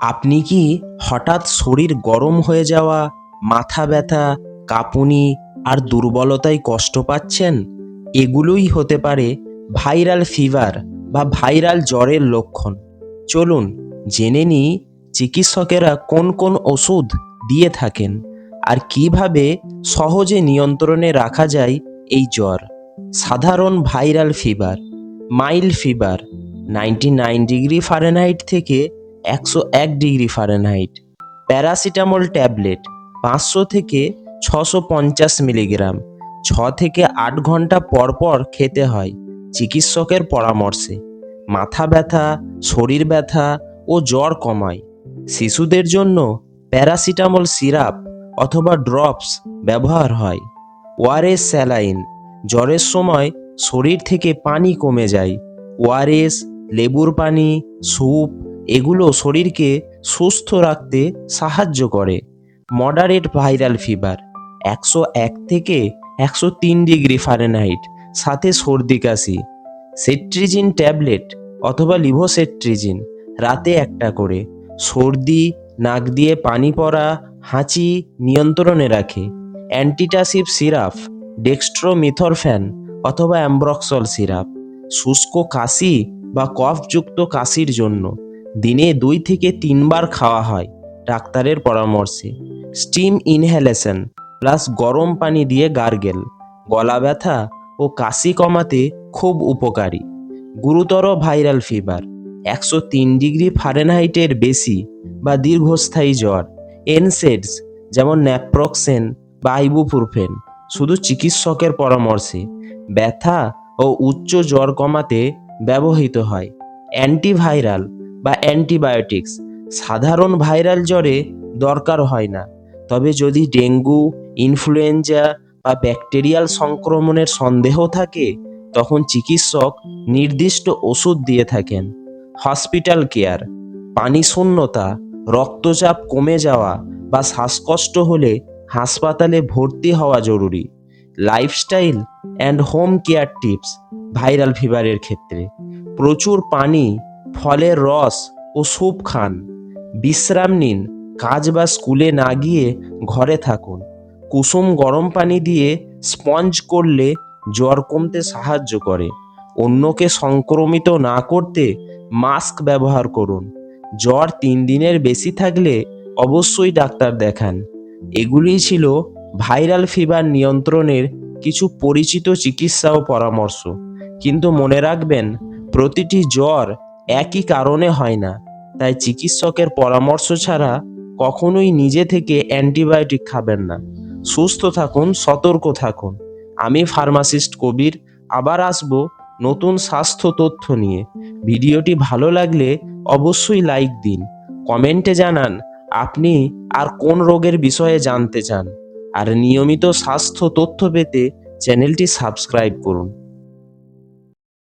আপনি কি হঠাৎ শরীর গরম হয়ে যাওয়া, মাথা ব্যথা, কাঁপুনি আর দুর্বলতায় কষ্ট পাচ্ছেন? এগুলোই হতে পারে ভাইরাল ফিভার বা ভাইরাল জ্বরের লক্ষণ। চলুন জেনে নিই চিকিৎসকেরা কোন কোন ওষুধ দিয়ে থাকেন আর কীভাবে সহজে নিয়ন্ত্রণে রাখা যায় এই জ্বর। সাধারণ viral fever, mild fever, ninety nine degree Fahrenheit থেকে একশো এক ডিগ্রি ফারেনহাইট প্যারাসিটামল ট্যাবলেট পাঁচশো থেকে ছশো পঞ্চাশ মিলিগ্রাম। ছ থেকে আট ঘণ্টা পর পর খেতে হয় চিকিৎসকের পরামর্শে। মাথা ব্যথা, শরীর ব্যথা ও জ্বর কমায়। শিশুদের জন্য প্যারাসিটামল সিরাপ অথবা ড্রপস ব্যবহার হয়। ওআরএস স্যালাইন জ্বরের সময় শরীর থেকে পানি কমে যায়। ওআরএস লেবুর পানি, স্যুপ এগুলো শরীরকে সুস্থ রাখতে সাহায্য করে। মডারেট ভাইরাল ফিভার একশো এক থেকে একশো তিন ডিগ্রি ফারেনহাইট সাথে সর্দি কাশি, সেট্রিজিন ট্যাবলেট অথবা লিভোসেট্রিজিন, রাতে একটা করে। সর্দি, নাক দিয়ে পানি পড়া, হাঁচি নিয়ন্ত্রণে রাখে। অ্যান্টিটাসিভ সিরাপ ডেক্সট্রোমিথরফ্যান অথবা অ্যাম্ব্রক্সল সিরাপ শুষ্ক কাশি বা কফযুক্ত কাশির জন্য। দিনে দুই থেকে তিনবার খাওয়া হয়, ডাক্তারের পরামর্শে। স্টিম ইনহেলেশন প্লাস গরম পানি দিয়ে গার্গেল। গলা ব্যথা ও কাশি কমাতে খুব উপকারী। গুরুতর ভাইরাল ফিভার, একশো তিন ডিগ্রি ফারেনহাইটের বেশি বা দীর্ঘস্থায়ী জ্বর। এনসেডস যেমন ন্যাপ্রক্সেন বা আইবুপ্রোফেন, শুধু চিকিৎসকের পরামর্শে। ব্যথা ও উচ্চ জ্বর কমাতে ব্যবহৃত হয়। অ্যান্টিভাইরাল বা অ্যান্টিবায়োটিক্স। সাধারণ ভাইরাল জ্বরে দরকার হয় না। তবে যদি ডেঙ্গু, ইনফ্লুয়েঞ্জা বা ব্যাকটেরিয়াল সংক্রমণের সন্দেহ থাকে, তখন চিকিৎসক নির্দিষ্ট ওষুধ দিয়ে থাকেন। Hospital care. পানি শূন্যতা, রক্তচাপ কমে যাওয়া বা শ্বাসকষ্ট হলে হাসপাতালে ভর্তি হওয়া জরুরি। Lifestyle and home care tips viral ফিভারের ক্ষেত্রে। প্রচুর পানি ফলের রস ও স্যুপ খান। বিশ্রাম নিন, কাজ বা স্কুলে না গিয়ে ঘরে থাকুন। কুসুম গরম পানি দিয়ে স্পঞ্জ করলে জ্বর কমতে সাহায্য করে। অন্যকে সংক্রমিত না করতে মাস্ক ব্যবহার করুন। জ্বর তিন দিনের বেশি থাকলে অবশ্যই ডাক্তার দেখান। এগুলি ছিল ভাইরাল ফিভার নিয়ন্ত্রণের কিছু পরিচিত চিকিৎসা ও পরামর্শ। কিন্তু মনে রাখবেন, প্রতিটি জ্বর একই কারণে হয় না। তাই চিকিৎসকের পরামর্শ ছাড়া কখনোই নিজে থেকে অ্যান্টিবায়োটিক খাবেন না। সুস্থ থাকুন, সতর্ক থাকুন। আমি ফার্মাসিস্ট কবির, আবার আসব নতুন স্বাস্থ্য তথ্য নিয়ে। ভিডিওটি ভালো লাগলে অবশ্যই লাইক দিন। কমেন্টে জানান, আপনি আর কোন রোগের বিষয়ে জানতে চান। আর নিয়মিত স্বাস্থ্য তথ্য পেতে চ্যানেলটি সাবস্ক্রাইব করুন।